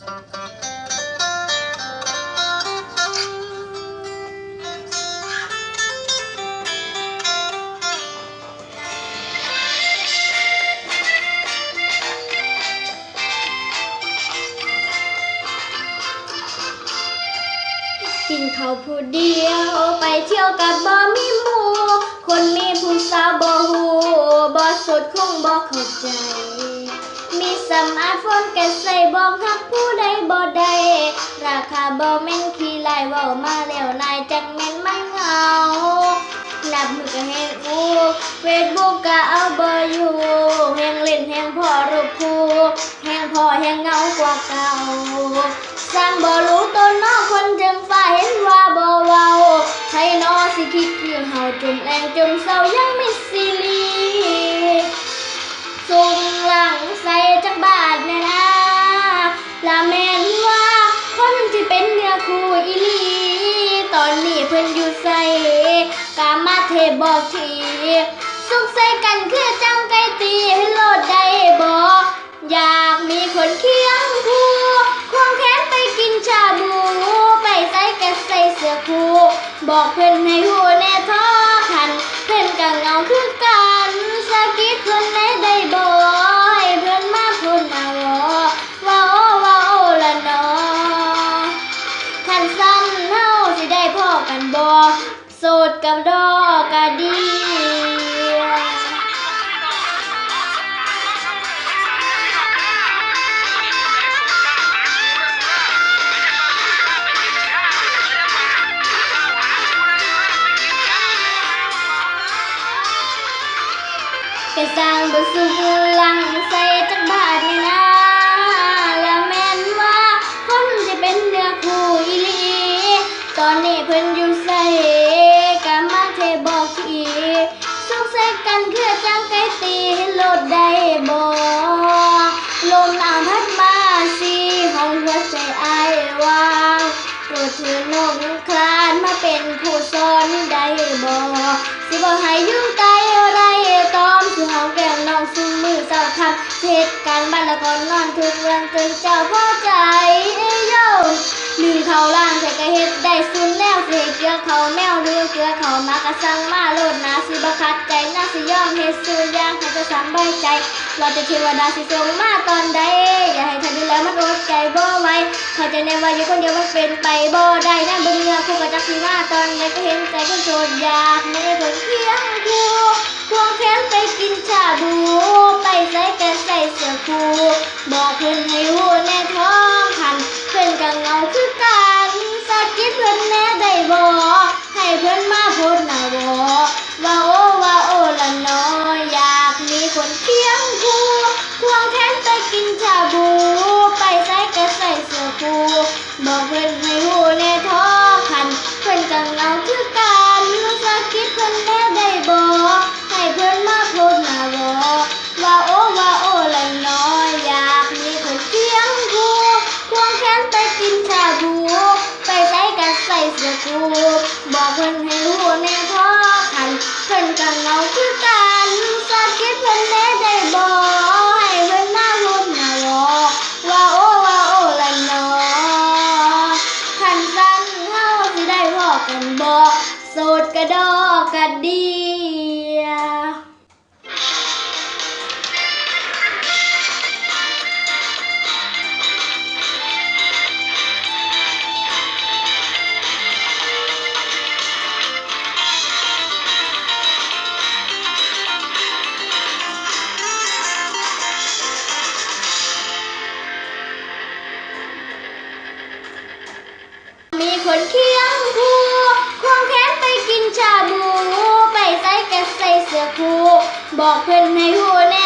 กินข้าวผู้เดียว ไปเที่ยวกับบ่มีหมู่คนมีผู้สาวบ่ฮู้บ่สดคงบ่เข้าใจ สมาร์ทโฟนก็ใส่บ่ฮักผู้ใดบ่ได้ราคาบ่แม่นขี้ลายเว้ามาแล้วนายจักแม่นมันเหงานับมือก็แหงอูเฟซบุ๊กก็เอาเบอร์อยู่แหงเล่นแหงพ่อรูปคู่แหงพ่อแหงเงากว่าเก่าสร้างบ่รู้ตนน้องคนจึงฝ่าเห็นว่าบ่เว้าใครนอสิคิดคือเฮาจมแรงจมเศร้ายังไม่สิลีส่ง พิ่นอยู่ใส่กามาเทบอกทีสุขใส่กันคือจังไก่ตีให้โลดได้บ่อยากมีคนเคียงคู่ควงแขนไปกินชาบู ไปใส่กันใส่เสื้อคู่ บอกเพิ่นให้หูแน่ท้อางบ่สุขหลังใส่จักบาทนี่นะแล้วแม่นว่าคนที่เป็นเนื้อคู่อีหลีตอนนี้เพิ่นอยู่ใส่กะมาเทบอกทีสุขใส่กันคือจังไก่ตีให้โลดได้บ่ลมหนาวพัดมาสิห้องหัวใจอ้ายวางโปรดเธอนงคลานมาเป็นผู้สอนได้บ่สิบ่ให้อยู่ไกล องแก้มน้องซุมมือเจ้าทำเหตุการณ์บ้านละก็นอนทุกวันจนเจ้าพอใจโยหนึ่งเขาล่างใส่กระเฮ็ดได้ซุนแล้วเสกเกลือเขาแมวหรือเกลือเขามากระสังมาโลดนาสิบคัดใจ สิยอมเฮสูยางให้เจะสำใบใจเราจะเทวดาสิส่งมาตอนใดอย่าให้ทันดูแล้วมันอดใจบ่ไหวเขาจะแน่ว่าอยู่คนเดียวมันเป็นไปบ่ได้นะบิ่งเงือคู่กับจักรีมาตอนใดก็เห็นใจคนโสดอยากไม่ได้เพิ่นเคียงคู่ควงแขนไปกินชาบูไปใส่กัน กินชาบู ไปใส่กระใส่เสื้อคู่บอกเพื่อนให้หูแน่ท้อคัน เพื่อนก็เหงาคือกันสะกิดเพื่อนแน่ นเคียงคูควงแขนไปกินชาบู ไปใส่กันใส่เสื้อคูบอกเพื่อนให้หูแน